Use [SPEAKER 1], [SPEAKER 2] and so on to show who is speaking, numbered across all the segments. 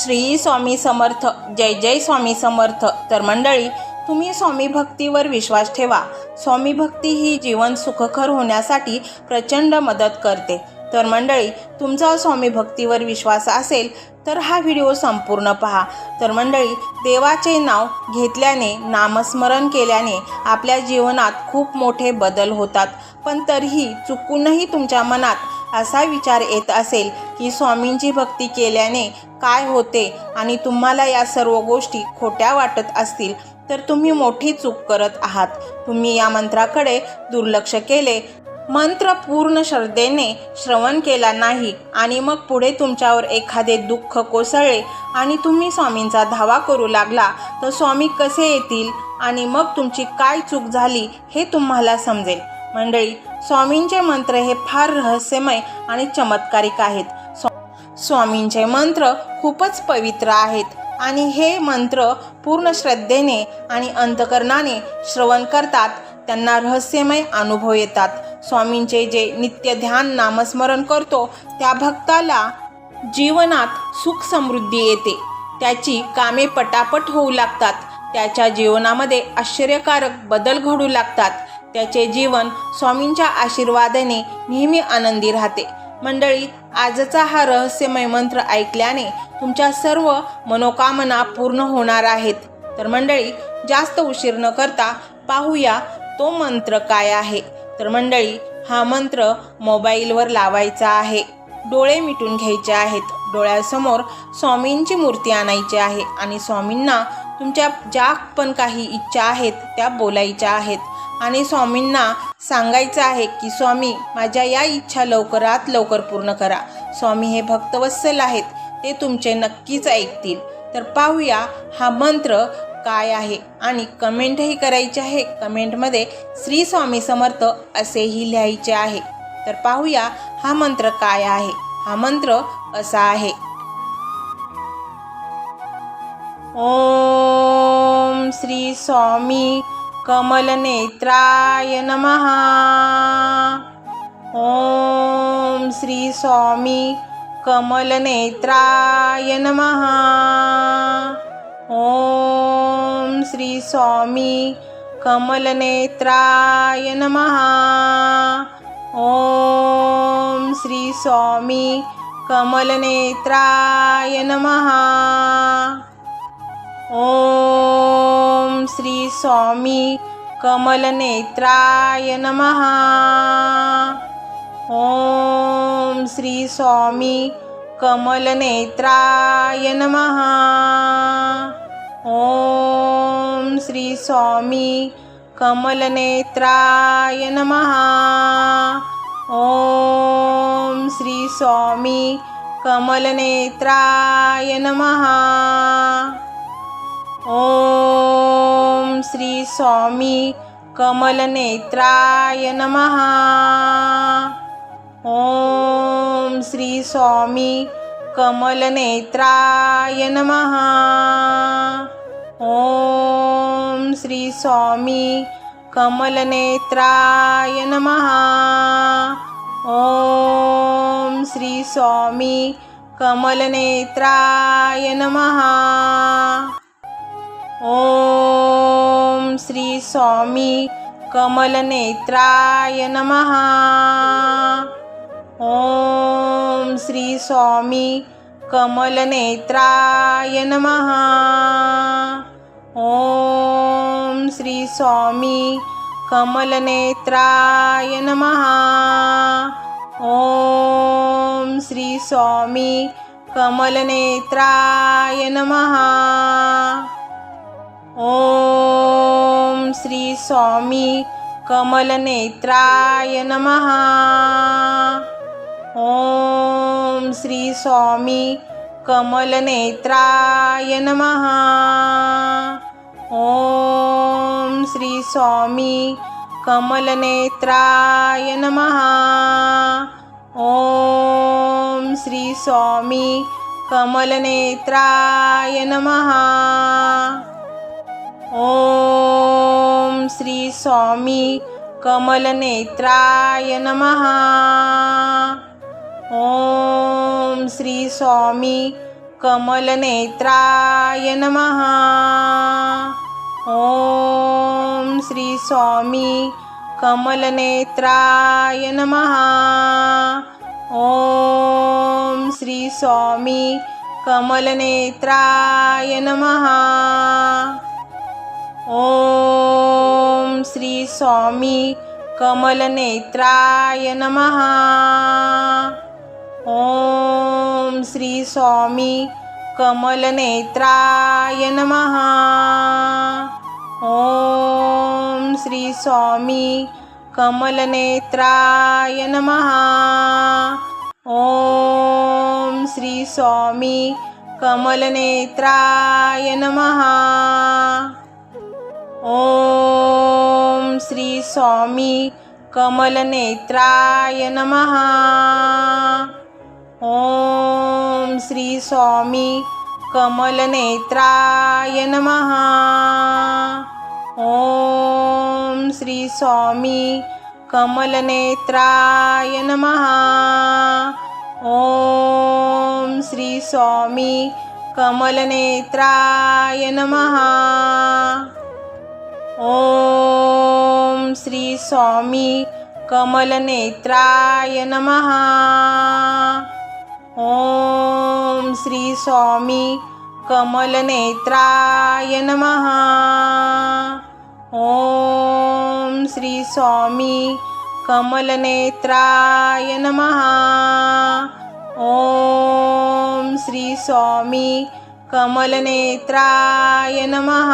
[SPEAKER 1] श्री स्वामी समर्थ जय जय स्वामी समर्थ. तर मंडळी तुम्ही स्वामी भक्तीवर विश्वास ठेवा. स्वामी भक्ती ही जीवन सुखकर होण्यासाठी प्रचंड मदत करते. तर मंडळी तुमचा स्वामी भक्तीवर विश्वास असेल तर हा व्हिडिओ संपूर्ण पहा. तर मंडळी देवाचे नाव घेतल्याने नामस्मरण केल्याने आपल्या जीवनात खूप मोठे बदल होतात. पण तरीही चुकूनही तुमच्या मनात असा विचार येत असेल की स्वामींची भक्ती केल्याने काय होते आणि तुम्हाला या सर्व गोष्टी खोट्या वाटत असतील तर तुम्ही मोठी चूक करत आहात. तुम्ही या मंत्राकडे दुर्लक्ष केले. मंत्र पूर्ण श्रद्धेने श्रवण केला नाही आणि मग पुढे तुमच्यावर एखादे दुःख कोसळले आणि तुम्ही स्वामींचा धावा करू लागला तर स्वामी कसे येतील आणि मग तुमची काय चूक झाली हे तुम्हाला समजेल. मंडळी स्वामींचे मंत्र हे फार रहस्यमय आणि चमत्कारिक आहेत. स्वा- स्वामींचे मंत्र खूपच पवित्र आहेत आणि हे मंत्र पूर्ण श्रद्धेने आणि अंतकरणाने श्रवण करतात. त्यांना रहस्यमय अनुभव येतात. स्वामींचे जे नित्य ध्यान नामस्मरण करतो त्या भक्ताला जीवनात सुख समृद्धी येते. त्याची कामे पटापट होऊ लागतात. त्याच्या जीवनामध्ये आश्चर्यकारक बदल घडू लागतात. त्याचे जीवन स्वामींच्या आशीर्वादाने नेहमी आनंदी राहते. मंडळी आजचा हा रहस्यमय मंत्र ऐकल्याने तुमच्या सर्व मनोकामना पूर्ण होणार आहेत. तर मंडळी जास्त उशीर न करता पाहूया तो मंत्र काय आहे. तर मंडळी हा मंत्र मोबाईलवर लावायचा आहे. डोळे मिटून घ्यायचे आहेत. डोळ्यासमोर स्वामींची मूर्ती आणायची आहे आणि स्वामींना तुमच्या ज्या पण काही इच्छा आहेत त्या बोलायच्या आहेत. आणि स्वामींना सांगायचं आहे की स्वामी माझ्या या इच्छा लवकरात लवकर पूर्ण करा. स्वामी हे भक्तवत्सल आहेत ते तुमचे नक्कीच ऐकतील. तर पाहूया हा मंत्र काय आहे आणि कमेंटही करायचे आहे. कमेंटमध्ये श्री स्वामी समर्थ असेही लिहायचे आहे. तर पाहूया हा मंत्र काय आहे. हा मंत्र असा आहे. ओम श्री स्वामी कमलनेत्राय नमः। ओम श्री स्वामी कमलनेत्राय नमः। ओम श्री स्वामी कमलनेत्राय नमः। ओम श्री स्वामी कमलनेत्राय नमः। ओम श्री स्वामी कमलनेत्राय नमहा ओम श्री स्वामी कमलनेत्राय नमहा ओम श्री स्वामी कमलनेत्राय नमहा ओम श्री स्वामी कमलनेत्राय नमहा ओम श्री स्वामी कमलनेत्राय नमः। ओम श्री स्वामी कमलनेत्राय नमः। ओम श्री स्वामी कमलनेत्राय नमः। ओम श्री स्वामी कमलनेत्राय नमः। ओम श्री स्वामी कमलनेत्राय नमहा ओम श्री स्वामी कमलनेत्राय नमहा ओम श्री स्वामी कमलनेत्राय नमहा ओम श्री स्वामी कमलनेत्राय नमहा ओम श्री स्वामी कमलनेत्राय नमः। ओम श्री स्वामी कमलनेत्राय नमः। ओम श्री स्वामी कमलनेत्राय नमः। ओम श्री स्वामी कमलनेत्राय नमः। ओम श्री स्वामी कमलनेत्राय नमः। ओम श्री स्वामी कमलनेत्राय नमः। ॐ श्री स्वामी कमलनेत्राय नमः। ॐ श्री स्वामी कमलनेत्राय नमः। ॐ श्री स्वामी कमलनेत्राय नमः। ॐ श्री स्वामी कमलनेत्राय नमः। ॐ श्री स्वामी कमलनेत्राय नमः। ॐ श्री स्वामी कमलनेत्राय नमः। ॐ श्री स्वामी कमलनेत्राय नमः। ॐ श्री स्वामी कमलनेत्राय नमः। ॐ श्री स्वामी कमलनेत्राय नमः। ॐ श्री स्वामी कमलनेत्राय नमः। ॐ श्री स्वामी कमलनेत्राय नमः। ॐ श्री स्वामी कमलनेत्राय नमः। ॐ श्री स्वामी कमलनेत्राय नमः। ॐ श्री स्वामी कमलनेत्राय नमः।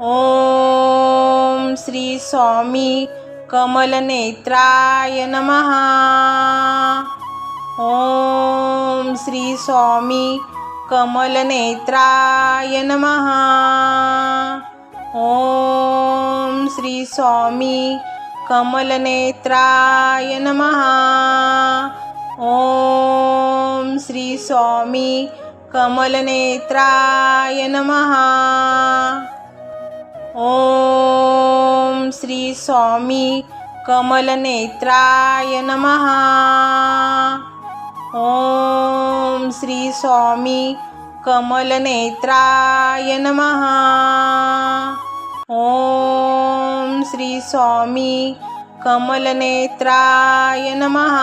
[SPEAKER 1] ॐ श्री स्वामी कमलनेत्राय नमः। ॐ श्री स्वामी कमलनेत्राय नमः। ॐ श्री स्वामी कमलनेत्राय नमः। ॐ श्री स्वामी कमलनेत्राय नमः। ॐ श्री स्वामी कमलनेत्राय नमः। ॐ श्री स्वामी कमलनेत्राय नमः। ॐ श्री स्वामी कमलनेत्राय नमः।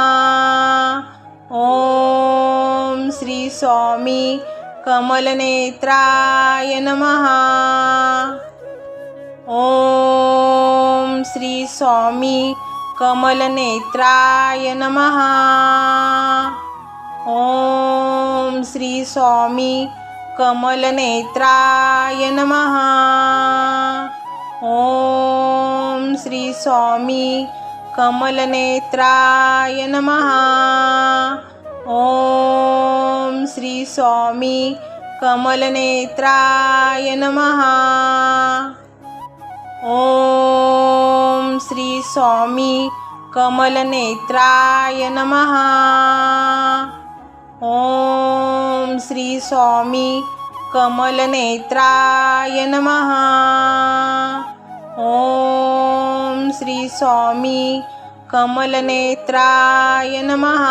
[SPEAKER 1] ॐ श्री स्वामी कमलनेत्राय नमः। ॐ श्री स्वामी कमलनेत्राय नमः। ॐ श्री स्वामी कमलनेत्राय नमः। ॐ श्री स्वामी कमलनेत्राय नमः। ॐ श्री स्वामी कमलनेत्राय नमः। ॐ श्री स्वामी कमलनेत्राय नमः। ॐ श्री स्वामी कमलनेत्राय नमः। ॐ श्री स्वामी कमलनेत्राय नमः।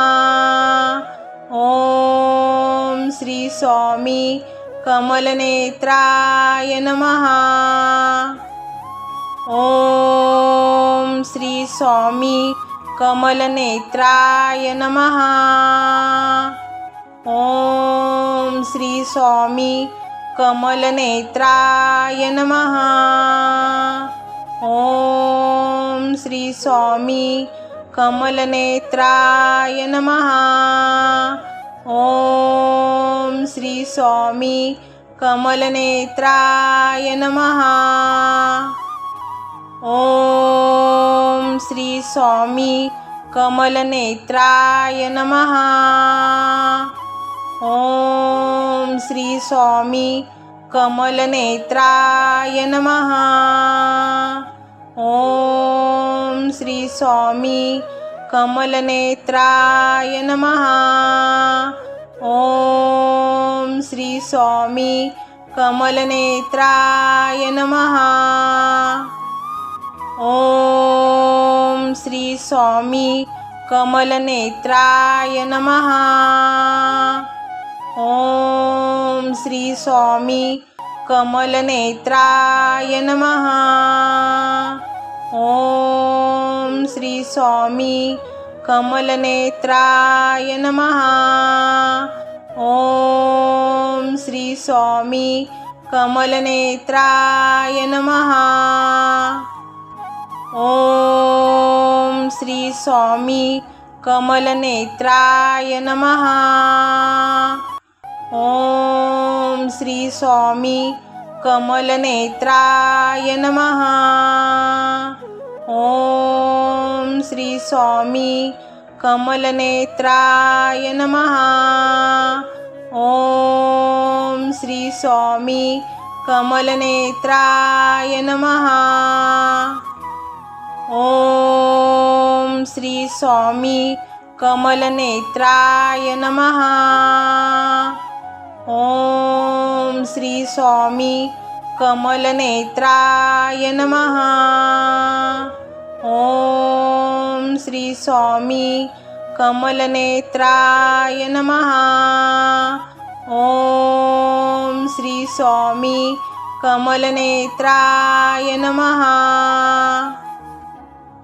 [SPEAKER 1] ॐ श्री स्वामी कमलनेत्राय नमः। ॐ श्री स्वामी कमलनेत्राय नमः। ॐ श्री स्वामी कमलनेत्राय नमः। ॐ श्री स्वामी कमलनेत्राय नमः। ॐ श्री स्वामी कमलनेत्राय नमः। ॐ श्री स्वामी कमलनेत्राय नमः। ॐ श्री स्वामी कमलनेत्राय नमः। ॐ श्री स्वामी कमलनेत्राय नमः। ॐ श्री स्वामी कमलनेत्राय नमः। स्वामी कमलनेत्राय नमः। स्वामी कमलनेत्राय नमः। ॐ श्री स्वामी कमलनेत्राय नमः। ॐ श्री स्वामी कमलनेत्राय नमः। ॐ श्री स्वामी कमलनेत्राय नमः। ॐ श्री स्वामी कमलनेत्राय नमः। ॐ श्री स्वामी कमलनेत्राय नमः। ॐ श्री स्वामी कमलनेत्राय नमः। ॐ श्री स्वामी कमलनेत्राय नमः। ॐ श्री स्वामी कमलनेत्राय नमः। ॐ श्री स्वामी कमलनेत्राय नमः। ॐ श्री स्वामी कमलनेत्राय नमः।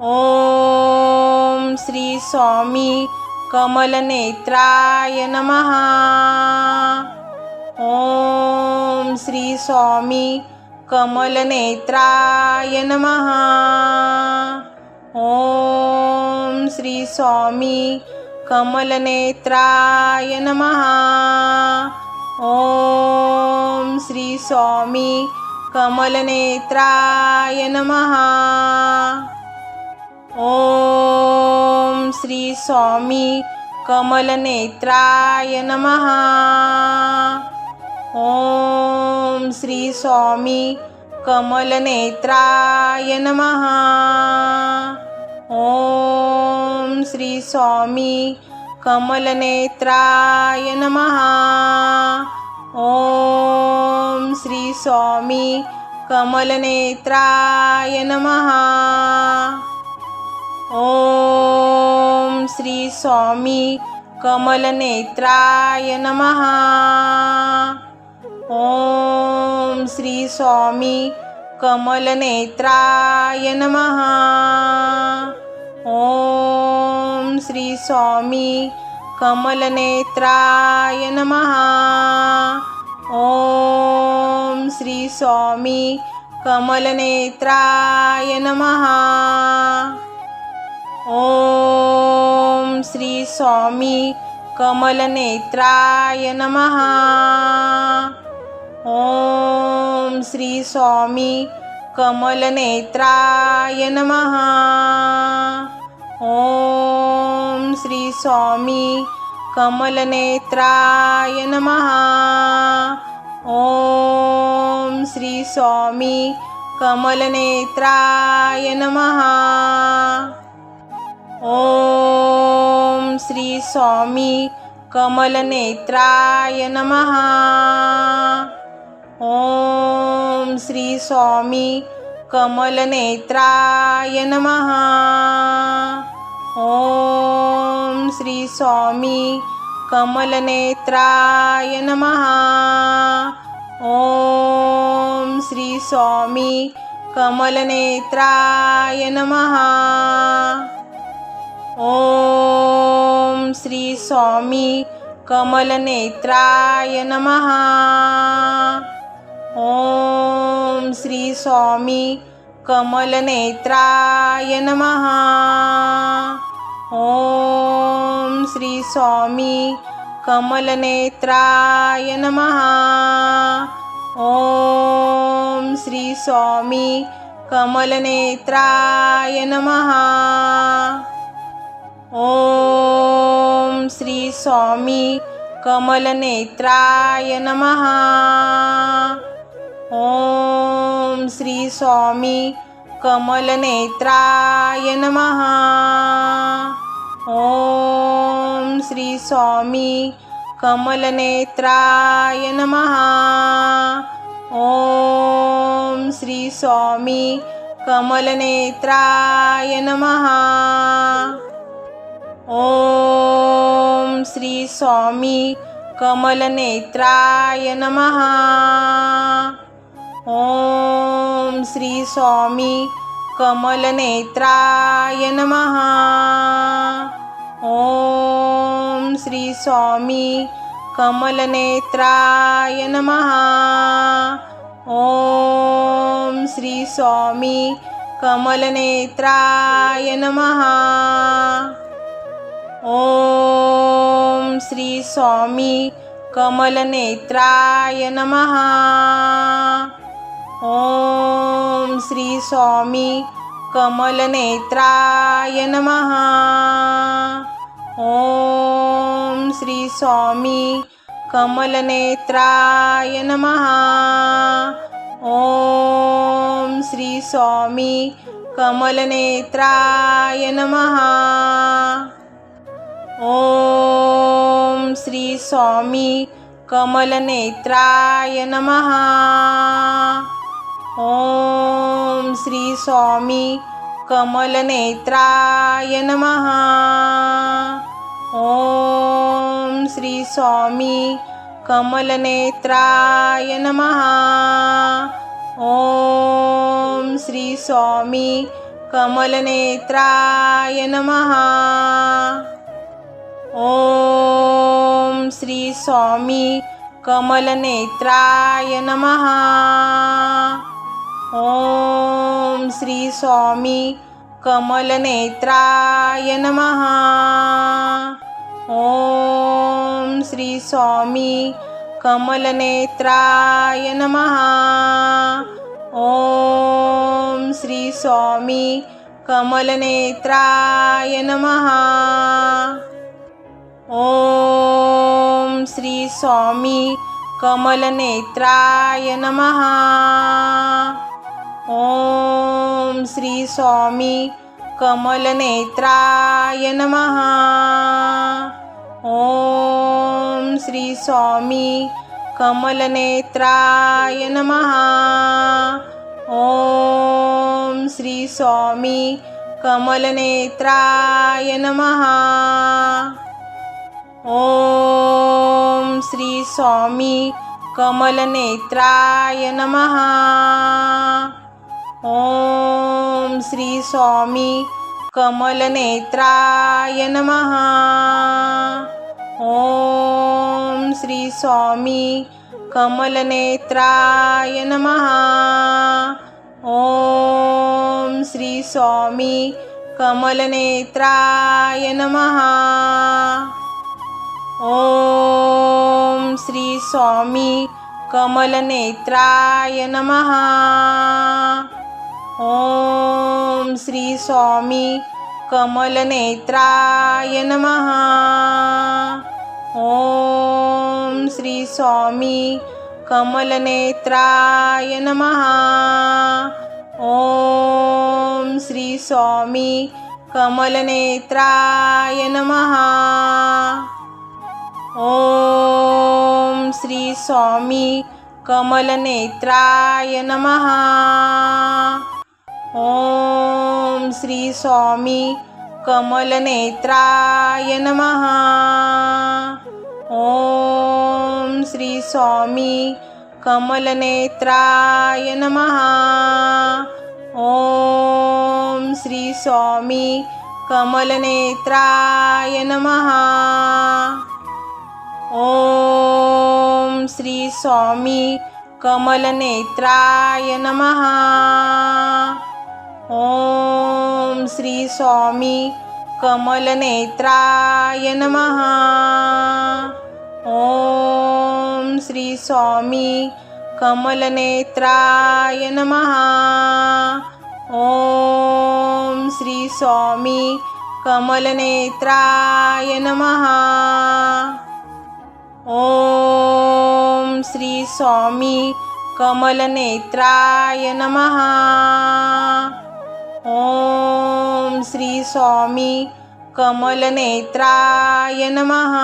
[SPEAKER 1] ॐ श्री स्वामी कमलनेत्राय नमः। ॐ श्री स्वामी कमलनेत्राय नमः। ॐ श्री स्वामी कमलनेत्राय नमः। ॐ श्री स्वामी कमलनेत्राय नमः। ॐ श्री स्वामी कमलनेत्राय नमः। ॐ श्री स्वामी कमलनेत्राय नमः। ॐ श्री स्वामी कमलनेत्राय नमः। ॐ श्री स्वामी कमलनेत्राय नमः। ॐ श्री स्वामी कमलनेत्राय नमः। ॐ श्री स्वामी कमलनेत्राय नमः। ॐ श्री स्वामी कमलनेत्राय नमः। ॐ श्री स्वामी कमलनेत्राय नमः। ॐ श्री स्वामी कमलनेत्राय नमः। ॐ श्री स्वामी कमलनेत्राय नमः। ॐ श्री स्वामी कमलनेत्राय नमः। ॐ श्री स्वामी कमलनेत्राय नमः। ॐ श्री स्वामी कमलनेत्राय नमः। ॐ श्री स्वामी कमलनेत्राय नमः। ॐ श्री स्वामी कमलनेत्राय नमः। ॐ श्री स्वामी कमलनेत्राय नमः। ॐ श्री स्वामी कमलनेत्राय नमः। ॐ श्री स्वामी कमलनेत्राय नमः। ॐ श्री स्वामी कमलनेत्राय नमः। ॐ श्री स्वामी कमलनेत्राय नमः। ॐ श्री स्वामी कमलनेत्राय नमः। ॐ श्री स्वामी कमलनेत्राय नमः। ॐ श्री स्वामी कमलनेत्राय नमः। ॐ श्री स्वामी कमलनेत्राय नमः। ॐ श्री स्वामी कमलनेत्राय नमः। ॐ श्री स्वामी कमलनेत्राय नमः। ॐ श्री स्वामी कमलनेत्राय नमः। ॐ श्री स्वामी कमलनेत्राय नमः। ॐ श्री स्वामी कमलनेत्राय नमः। ॐ श्री स्वामी कमलनेत्राय नमः। ॐ श्री स्वामी कमलनेत्राय नमः। ॐ श्री स्वामी कमलनेत्राय नमः। ॐ श्री स्वामी कमलनेत्राय नमः। ॐ श्री स्वामी कमलनेत्राय नमः। ॐ श्री स्वामी कमलनेत्राय नमः। ॐ श्री स्वामी कमलनेत्राय नमः। ॐ श्री स्वामी कमलनेत्राय नमः। ॐ श्री स्वामी कमलनेत्राय नमः। ॐ श्री स्वामी कमलनेत्राय नमः। ॐ श्री स्वामी कमलनेत्राय नमः। ॐ श्री स्वामी कमलनेत्राय नमः। ॐ श्री स्वामी कमलनेत्राय नमः। ॐ श्री स्वामी कमलनेत्राय नमः। ॐ श्री स्वामी कमलनेत्राय नमः। ॐ श्री स्वामी कमलनेत्राय नमः। ॐ श्री स्वामी कमलनेत्राय नमः। ॐ श्री स्वामी कमलनेत्राय नमः। ॐ श्री स्वामी कमलनेत्राय नमः। ॐ श्री स्वामी कमलनेत्राय नमः। ॐ श्री स्वामी कमलनेत्राय नमः। ॐ श्री स्वामी कमलनेत्राय नमः। ॐ श्री स्वामी कमलनेत्राय नमः। ॐ श्री स्वामी कमलनेत्राय नमः। ॐ श्री स्वामी कमलनेत्राय नमः। ॐ श्री स्वामी कमलनेत्राय नमः। ॐ श्री स्वामी कमलनेत्राय नमः। ॐ श्री स्वामी कमलनेत्राय नमः। ॐ श्री स्वामी कमलनेत्राय नमः। ॐ श्री स्वामी कमलनेत्राय नमः। ॐ श्री स्वामी कमलनेत्राय नमः। ॐ श्री स्वामी कमलनेत्राय नमः। ॐ श्री स्वामी कमलनेत्राय नमः।